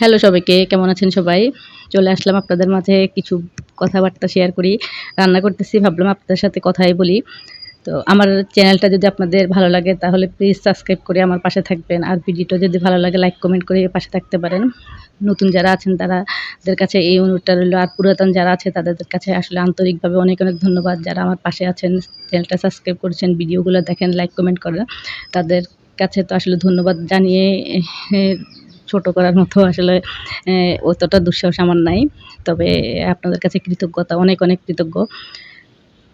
Hello সবাইকে, কেমন আছেন সবাই? চলে আসলাম আপনাদের মাঝে কিছু কথাবার্তা শেয়ার করি। রান্না করতেছি, ভাবলাম আপনাদের সাথে কথাই বলি। তো আমার চ্যানেলটা যদি আপনাদের ভালো লাগে, তাহলে প্লিজ সাবস্ক্রাইব করে আমার পাশে থাকবেন। আর ভিডিওটা যদি ভালো লাগে লাইক কমেন্ট করে পাশে থাকতে পারেন। নতুন যারা আছেন, তারাদের কাছে এই অনুরোধটা রইল। আর পুরাতন যারা আছে, তাদের কাছে আসলে আন্তরিকভাবে অনেক অনেক ধন্যবাদ। যারা আমার পাশে আছেন চ্যানেলটা সাবস্ক্রাইব করেছেন ভিডিওগুলো দেখেন লাইক কমেন্ট করেন, তাদের কাছে তো আসলে ধন্যবাদ জানিয়ে ছোট করার মতো আসলে অতটা দুঃসাহস আমার নাই। তবে আপনাদের কাছে কৃতজ্ঞতা, অনেক অনেক কৃতজ্ঞ।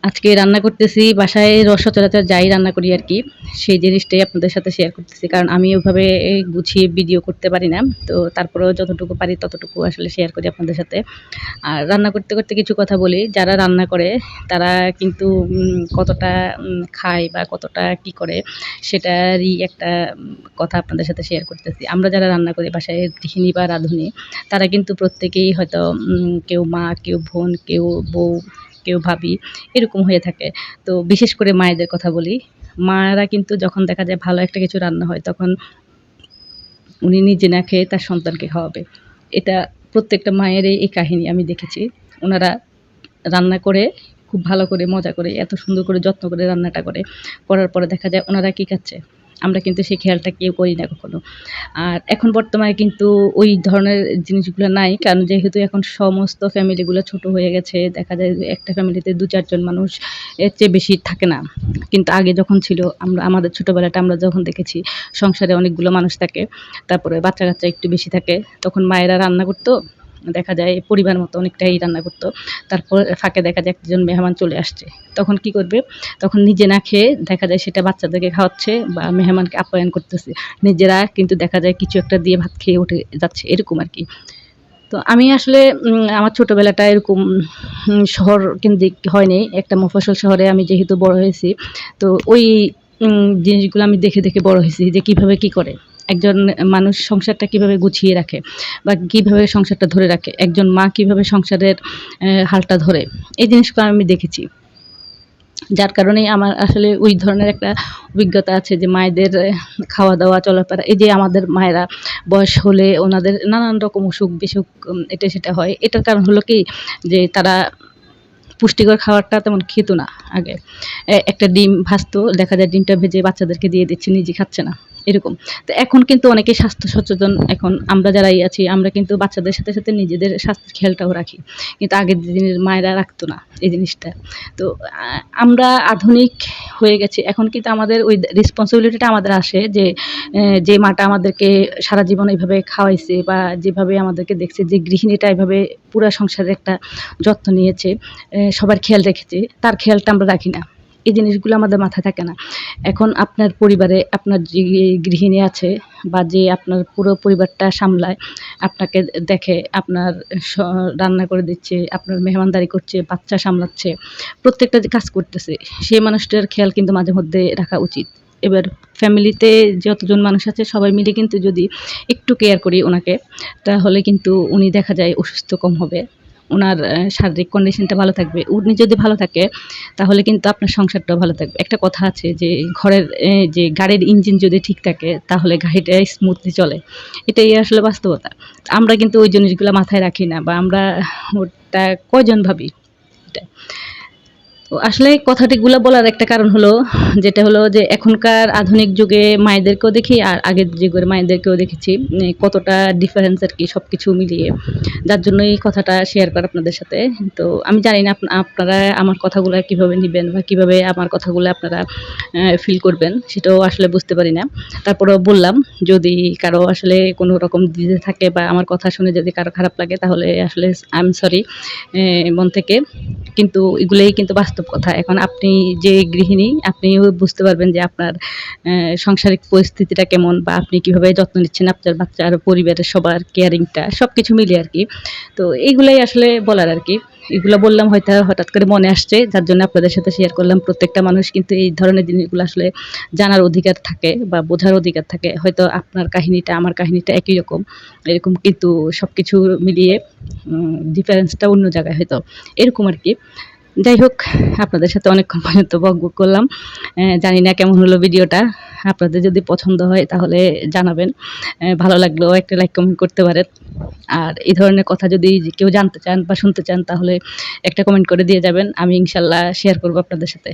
আজকে রান্না করতেছি, বাসায় রস সচরাচর যাই রান্না করি আর কি, সেই জিনিসটাই আপনাদের সাথে শেয়ার করতেছি। কারণ আমি ওইভাবে গুছিয়ে ভিডিও করতে পারি না, তো তারপরেও যতটুকু পারি ততটুকু আসলে শেয়ার করি আপনাদের সাথে। আর রান্না করতে করতে কিছু কথা বলি, যারা রান্না করে, তারা কিন্তু কতটা খায় বা কতটা কি করে, সেটারই একটা কথা আপনাদের সাথে শেয়ার করতেছি। আমরা যারা রান্না করি, বাসায় গৃহিণী বা রাঁধুনি, তারা কিন্তু প্রত্যেকেই হয়তো কেউ মা, কেউ বোন, কেউ বউ কেউ ভাবি, এরকম হয়ে থাকে। তো বিশেষ করে মায়েদের কথা বলি মায়েরা কিন্তু যখন দেখা যায় ভালো একটা কিছু রান্না হয়, তখন উনি নিজে না খেয়ে তার সন্তানকে খাওয়াবে। এটা প্রত্যেকটা মায়ের এই কাহিনী আমি দেখেছি। ওনারা রান্না করে, খুব ভালো করে, মজা করে, এত সুন্দর করে, যত্ন করে রান্নাটা করে। করার পরে দেখা যায় ওনারা কী খাচ্ছে? আমরা কিন্তু সেই খেয়ালটা কেউ করি না কখনো। আর এখন বর্তমানে কিন্তু ওই ধরনের জিনিসগুলো নাই, কারণ যেহেতু এখন সমস্ত ফ্যামিলিগুলো ছোট হয়ে গেছে, দেখা যায় একটা ফ্যামিলিতে দু চারজন মানুষ, এর চেয়ে বেশি থাকে না। কিন্তু আগে যখন ছিল, আমরা, আমাদের ছোটোবেলাটা আমরা যখন দেখেছি, সংসারে অনেকগুলো মানুষ থাকে, তারপরে বাচ্চা কাচ্চা একটু বেশি থাকে, তখন মায়েরা রান্না করতো দেখা যায় পরিবার মতো অনেকটাই রান্না করতো। তারপর ফাঁকে দেখা যায় একজন মেহমান চলে আসছে। তখন কি করবে? তখন নিজে না খেয়ে দেখা যায় সেটা বাচ্চাদেরকে খাওয়াচ্ছে বা মেহমানকে আপ্যায়ন করতেছে। নিজেরা কিন্তু দেখা যায় কিছু একটা দিয়ে ভাত খেয়ে উঠে যাচ্ছে, এরকম আর কি। তো আমি আসলে আমার ছোটোবেলাটা এরকম শহর কেন্দ্রিক হয়নি। একটা মফসল শহরে আমি যেহেতু বড় হয়েছি, তো ওই জিনিসগুলো আমি দেখে দেখে বড় হয়েছি যে কীভাবে কি করে। একজন মানুষ সংসারটা কীভাবে গুছিয়ে রাখে বা কীভাবে সংসারটা ধরে রাখে, একজন মা কীভাবে সংসারের হালটা ধরে, এই জিনিসগুলো আমি দেখেছি। যার কারণেই আমার আসলে ওই ধরনের একটা অভিজ্ঞতা আছে যে মায়েদের খাওয়া দাওয়া চলাফেরা, এই যে আমাদের মায়েরা বয়স হলে ওনাদের নানান রকম অসুখ বিসুখ এটা সেটা হয়। এটার কারণ হলো কি যে তারা পুষ্টিকর খাবারটা তেমন খেত না আগে। একটা ডিম ভাজতো, দেখা যায় ডিমটা ভেজে বাচ্চাদেরকে দিয়ে দিচ্ছে, নিজে খাচ্ছে না। এরকম। তো এখন কিন্তু অনেকে স্বাস্থ্য সচেতন এখন আমরা যারাই আছি, আমরা কিন্তু বাচ্চাদের সাথে সাথে নিজেদের স্বাস্থ্যের খেয়ালটাও রাখি। কিন্তু আগের দিনের মায়েরা রাখতো না এই জিনিসটা। তো আমরা আধুনিক হয়ে গেছি। এখন কিন্তু আমাদের ওই রেসপন্সিবিলিটিটা আমাদের আসে যে যে মাটা আমাদেরকে সারা জীবন এইভাবে খাওয়াইছে বা যেভাবে আমাদেরকে দেখছে, যে গৃহিণীটা এইভাবে পুরো সংসারের একটা যত্ন নিয়েছে সবার খেয়াল রেখেছে, তার খেয়ালটা আমরা রাখি না। এই জিনিসগুলো আমাদের মাথায় থাকে না। এখন আপনার পরিবারে আপনার যে গৃহিণী আছে বা যে আপনার পুরো পরিবারটা সামলায়, আপনাকে দেখে আপনার রান্না করে দিচ্ছে, আপনার মেহমানদারি করছে, বাচ্চা সামলাচ্ছে, প্রত্যেকটা যে কাজ করতেছে, সেই মানুষটার খেয়াল কিন্তু মাঝে মধ্যে রাখা উচিত। এবার ফ্যামিলিতে যতজন মানুষ আছে, সবাই মিলে কিন্তু যদি একটু কেয়ার করি ওনাকে, তাহলে কিন্তু উনি দেখা যায় অসুস্থ কম হবে। ওনার শারীরিক কন্ডিশনটা ভালো থাকবে, উনি যদি ভালো থাকে, তাহলে কিন্তু আপনার সংসারটাও ভালো থাকবে। একটা কথা আছে যে, ঘরের যে গাড়ির ইঞ্জিন যদি ঠিক থাকে, তাহলে গাড়িটা স্মুথলি চলে। এটাই আসলে বাস্তবতা। আমরা কিন্তু ওই জিনিসগুলো মাথায় রাখি না, বা আমরা, ওটা কজন ভাবি? এটা। আসলে কথাটিগুলো বলার একটা কারণ হলো, যেটা হলো যে এখনকার আধুনিক যুগে মায়েদেরকেও দেখি আর আগের যুগের মায়েদেরকেও দেখেছি কতটা ডিফারেন্স আর কি সব কিছু মিলিয়ে। যার জন্য এই কথাটা শেয়ার করা আপনাদের সাথে। তো আমি জানি না আপনারা আমার কথাগুলো কীভাবে নেবেন বা কীভাবে আমার কথাগুলো আপনারা ফিল করবেন, সেটাও আসলে বুঝতে পারি না। তারপরেও বললাম, যদি কারও আসলে কোনো রকম দিতে থাকে বা আমার কথা শুনে যদি কারও খারাপ লাগে, তাহলে আসলে আই এম সরি মন থেকে। কিন্তু এগুলোই কিন্তু বাস্তব বাস্তব কথা। এখন আপনি যে গৃহিণী আপনিও বুঝতে পারবেন যে আপনার সাংসারিক পরিস্থিতিটা কেমন বা আপনি কীভাবে যত্ন নিচ্ছেন আপনার বাচ্চার পরিবারের সবার কেয়ারিংটা সব কিছু মিলিয়ে আর কি। তো এইগুলাই আসলে বলার আর কি। এগুলো বললাম হয়তো হঠাৎ করে মনে আসছে, যার জন্য আপনাদের সাথে শেয়ার করলাম। প্রত্যেকটা মানুষ কিন্তু এই ধরনের জিনিসগুলো আসলে জানার অধিকার থাকে বা বোঝার অধিকার থাকে। হয়তো আপনার কাহিনীটা, আমার কাহিনীটা একই রকম। এরকম কিন্তু সব কিছু মিলিয়ে ডিফারেন্সটা অন্য জায়গায় হয়তো। এরকম আর কি। যাই হোক, আপনাদের সাথে অনেকক্ষণ পর্যন্ত বক বক করলাম জানি না কেমন হলো ভিডিওটা। আপনাদের যদি পছন্দ হয় তাহলে জানাবেন। ভালো লাগল একটা লাইক কমেন্ট করতে পারেন। আর এই ধরনের কথা যদি কেউ জানতে চান বা শুনতে চান তাহলে একটা কমেন্ট করে দিয়ে যাবেন। আমি ইনশাল্লাহ শেয়ার করব আপনাদের সাথে।